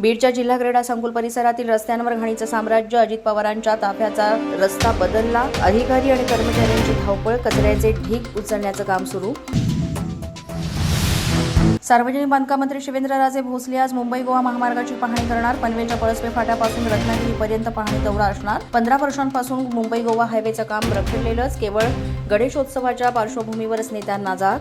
बीडच्या जिल्हा क्रीडा संकुल परिसरातील रस्त्यांवर घाणीचं साम्राज्य अजित पवारांच्या ताफ्याचा रस्ता बदलला. अधिकारी आणि कर्मचाऱ्यांची धावपळ कचऱ्याचे ढीग उचलण्याचं काम सुरू. सार्वजनिक बांधकाम मंत्री शिवेंद्रराजे भोसले आज मुंबई गोवा महामार्गाची पाहणी करणार. पनवेलच्या पळसवे फाट्यापासून रत्नागिरीपर्यंत पाहणी दौरा असणार. पंधरा वर्षांपासून मुंबई गोवा हायवेचं काम रखडलेलंच. केवळ गणेशोत्सवाच्या पार्श्वभूमीवरच नेत्यांना जात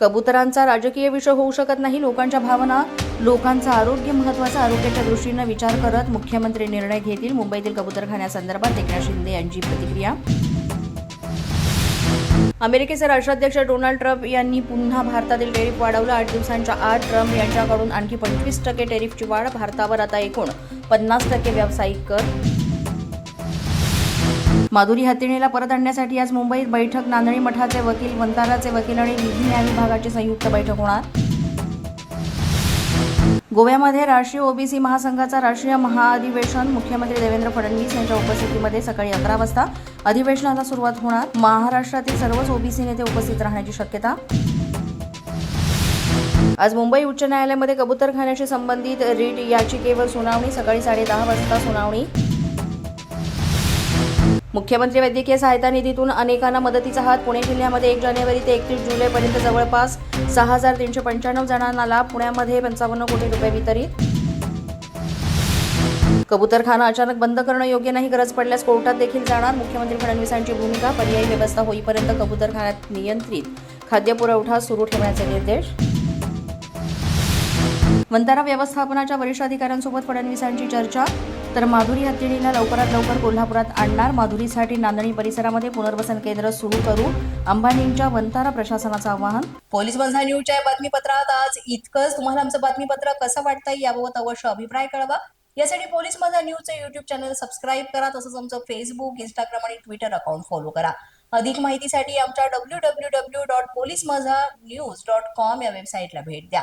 कबुतरांचा राजकीय विषय होऊ शकत नाही. लोकांच्या भावना लोकांचं आरोग्य महत्वाचं आरोग्याच्या दृष्टीनं विचार करत मुख्यमंत्री निर्णय घेतील. मुंबईतील कबुतरखान्यासंदर्भात एकनाथ शिंदे यांची प्रतिक्रिया. अमेरिकेचे राष्ट्राध्यक्ष डोनाल्ड ट्रम्प यांनी पुन्हा भारतातील टेरिफ वाढवलं. आठ दिवसांच्या आत ट्रम्प यांच्याकडून आणखी पंचवीस टक्के टेरिफची वाढ भारतावर आता एकूण पन्नास टक्के व्यावसायिक कर माधुरी हत्तीणीला परत आणण्यासाठी आज मुंबईत बैठक नांदणी मठाचे वकील वंताराचे वकील आणि विधी न्याय विभागाची संयुक्त बैठक होणार. गोव्यामध्ये राष्ट्रीय ओबीसी महासंघाचा राष्ट्रीय महाअधिवेशन मुख्यमंत्री देवेंद्र फडणवीस यांच्या उपस्थितीमध्ये सकाळी अकरा वाजता अधिवेशनाला सुरुवात होणार. महाराष्ट्रातील सर्वच ओबीसी नेते उपस्थित राहण्याची शक्यता. आज मुंबई उच्च न्यायालयामध्ये कबुतरखान्याशी संबंधित रीट याचिकेवर सुनावणी सकाळी साडेदहा वाजता सुनावणी. मुख्यमंत्री वैद्यकीय सहायता निधीतून अनेकांना मदतीचा हात. पुणे जिल्ह्यामध्ये एक जानेवारी ते एकतीस जुलैपर्यंत जवळपास सहा हजार तीनशे पंच्याण्णव जणांना लाभ पुण्यामध्ये पंचावन्न कोटी रुपये वितरित. कबुतरखाना अचानक बंद करणं योग्य नाही गरज पडल्यास कोर्टात देखील जाणार. मुख्यमंत्री फडणवीसांची भूमिका पर्यायी व्यवस्था होईपर्यंत कबूतरखान्यात नियंत्रित. खाद्यपुरवठा सुरू ठेवण्याचे निर्देश. वंतारा व्यवस्थापनाच्या वरिष्ठ अधिकाऱ्यांसोबत फडणवीसांची चर्चा. तर माधुरी हत्तीणीला लवकरात लवकर कोल्हापुरात आणणार. माधुरीसाठी नांदणी परिसरामध्ये पुनर्वसन केंद्र सुरू करू. अंबानींच्या वंतारा प्रशासनाचं आवाहन. पोलीस बंधा न्यूजच्या बातमीपत्रात आज इतकंच. तुम्हाला आमचं बातमीपत्र कसं वाटतंय याबाबत अवश्य अभिप्राय कळवा. यासाठी पोलीस माझा न्यूजचं युट्यूब चॅनल सबस्क्राईब करा. तसंच आमचं फेसबुक इंस्टाग्राम आणि ट्विटर अकाउंट फॉलो करा. अधिक माहितीसाठी आमच्या W W W dot police Majha news dot com या वेबसाईटला भेट द्या.